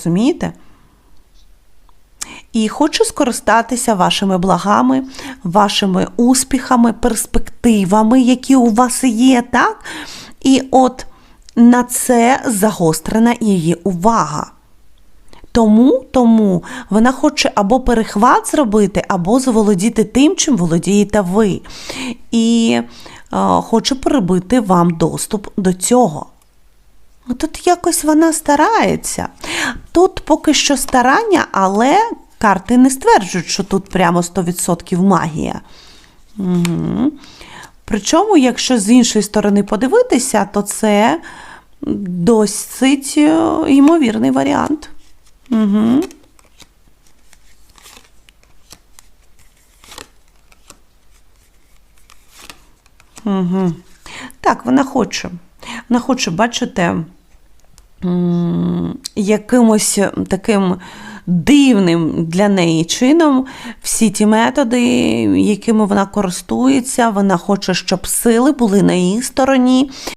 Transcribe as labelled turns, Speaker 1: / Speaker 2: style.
Speaker 1: розумієте? І хочу скористатися вашими благами, вашими успіхами, перспективами, які у вас є, так? І от на це загострена її увага. Тому, тому вона хоче або перехват зробити, або заволодіти тим, чим володієте ви. І е, хоче перебити вам доступ до цього. Ну, Тут якось вона старається. Тут поки що старання, але карти не стверджують, що тут прямо 100% магія. Угу. Причому, якщо з іншої сторони подивитися, то це досить е, ймовірний варіант. Угу. Угу. Так, вона хоче. Вона хоче, бачите, якимось таким дивним для неї чином всі ті методи, якими вона користується, вона хоче, щоб сили були на її стороні,